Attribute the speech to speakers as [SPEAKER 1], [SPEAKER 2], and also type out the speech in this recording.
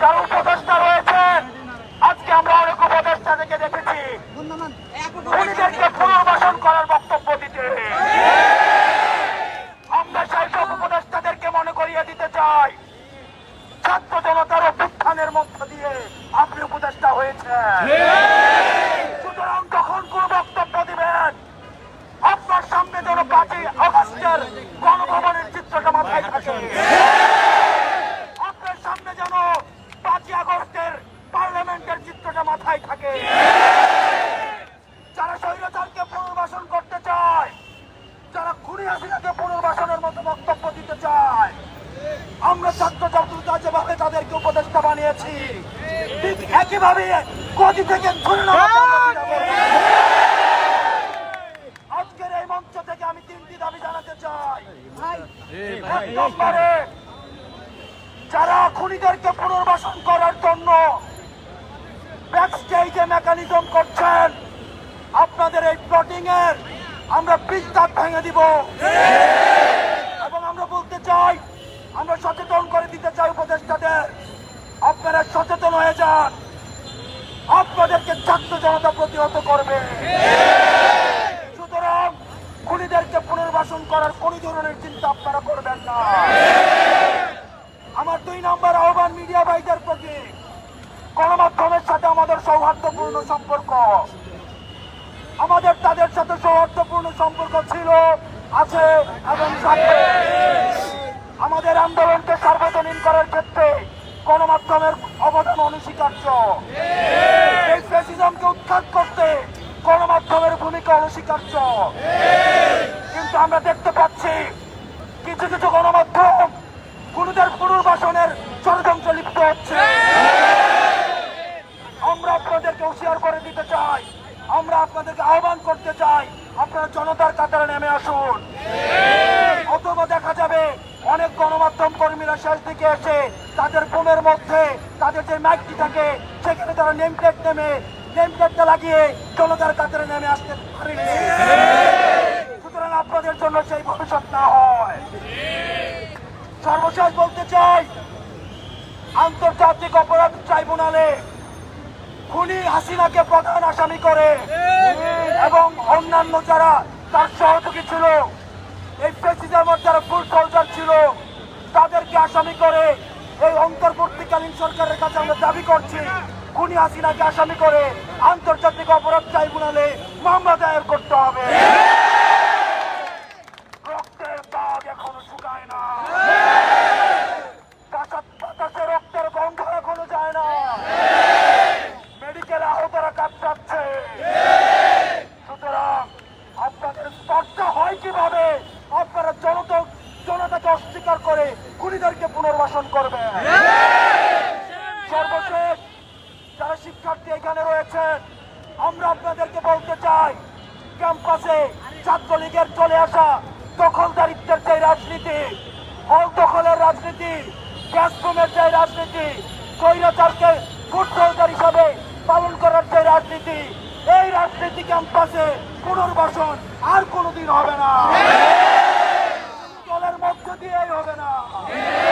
[SPEAKER 1] যারা উপদেষ্টা রয়েছেন। আজকে আমরা অনেক উপদেষ্টা থেকে দেখেছি। খুনিদেরকে পুনর্বাসন করার বক্তব্য দিতে। আমরা সেই সব উপদেষ্টাদেরকে মনে করিয়ে দিতে চাই। ছাত্র জনতার অভ্যুত্থানের মধ্য দিয়ে আপনি উপদেষ্টা হয়েছেন। আমরা ছাত্র ছাত্রীরা যেভাবে তাদেরকে উপদেষ্টা বানিয়েছি। ঠিক একইভাবে গদি থেকে। আজকের এই মঞ্চ থেকে আমি তিনটি দাবি জানাতে চাই। এক নম্বরে যারা খুনিদেরকে পুনর্বাসন করার জন্য ব্যাকস্টেজে মেকানিজম করছেন আপনাদের এই প্লটিং এর আমরা বিস্তার ভেঙে দিব। এবং আমরা বলতে চাই আমরা সচেতন করে দিতে চাই উপদেষ্টাদের আপনারা সচেতন হয়ে যান। আপনাদেরকে ছাত্র জনতা প্রতিহত করবে। সুতরাং খুনিদেরকে পুনর্বাসন করার কোন ধরনের চিন্তা আপনারা করবেন না। আমার দুই নম্বর আহ্বান মিডিয়া ভাইদের প্রতি। গণমাধ্যমের সাথে আমাদের সৌহার্দ্যপূর্ণ সম্পর্ক। আমাদের তাদের সাথে সৌহার্দ্যপূর্ণ সম্পর্ক ছিল, আছে এবং আমাদের আন্দোলনকে সার্বজনীন করার ক্ষেত্রে গণমাধ্যমের অবদান অনস্বীকার্য। এই ফ্যাসিজমকে উৎখাত করতে গণমাধ্যমের ভূমিকা অনস্বীকার্য। কিন্তু আমরা দেখতে পাচ্ছি কিছু কিছু গণমাধ্যম গুরুদের পুনর্বাসনের ষড়যন্ত্র লিপ্ত হচ্ছে। আমরা আপনাদেরকে হুঁশিয়ার করে দিতে চাই। আমরা আপনাদেরকে আহ্বান করতে চাই, আপনারা জনতার কাতারে নেমে আসুন। গণমাধ্যম শেষ দিকে এসে তাদের ফোনের মধ্যে, তাদের যে মাইকটি থাকে, সেখানে তারা নেম প্লেট নেমে, নেম প্লেটটা লাগিয়ে জনতার কাতারে নেমে আসতে পারেনি। সুতরাং আপনাদের জন্য সেই ভবিষ্যৎ না হয়। সর্বশেষ বলতে চাই, আন্তর্জাতিক অপরাধ ট্রাইব্যুনালে খুনি হাসিনাকে প্রধান আসামি করে এবং অন্যান্য যারা তার সহযোগী ছিল, এই প্রেসিডেন্ট যারা ফুল সোলজার ছিল তাদেরকে আসামি করে এই অন্তর্বর্তীকালীন সরকারের কাছে আমরা দাবি করছি, খুনি হাসিনাকে আসামি করে আন্তর্জাতিক অপরাধ ট্রাইব্যুনালে মামলা দায়ের করতে হবে। রক্তের না। রক্তের যায় না। মেডিকেল হয় কীভাবে আপনারা জনতা জনতাকে অস্বীকার করে খুনিদেরকে পুনর্বাসন করবে। সর্বশেষ যারা শিক্ষার্থী এখানে রয়েছেন, আমরা আপনাদেরকে বলতে চাই, ক্যাম্পাসে ছাত্রলীগের চলে আসা দখলদারিত্বের যে রাজনীতি, হল দখলের রাজনীতি গ্যাসরুমের যে রাজনীতি, স্বৈরাচারকে ফুট সরকার হিসাবে পালন করার যে রাজনীতি, এই রাজনীতি ক্যাম্পাসে পুনর্বাসন আর কোনোদিন হবে না। 加油的呢！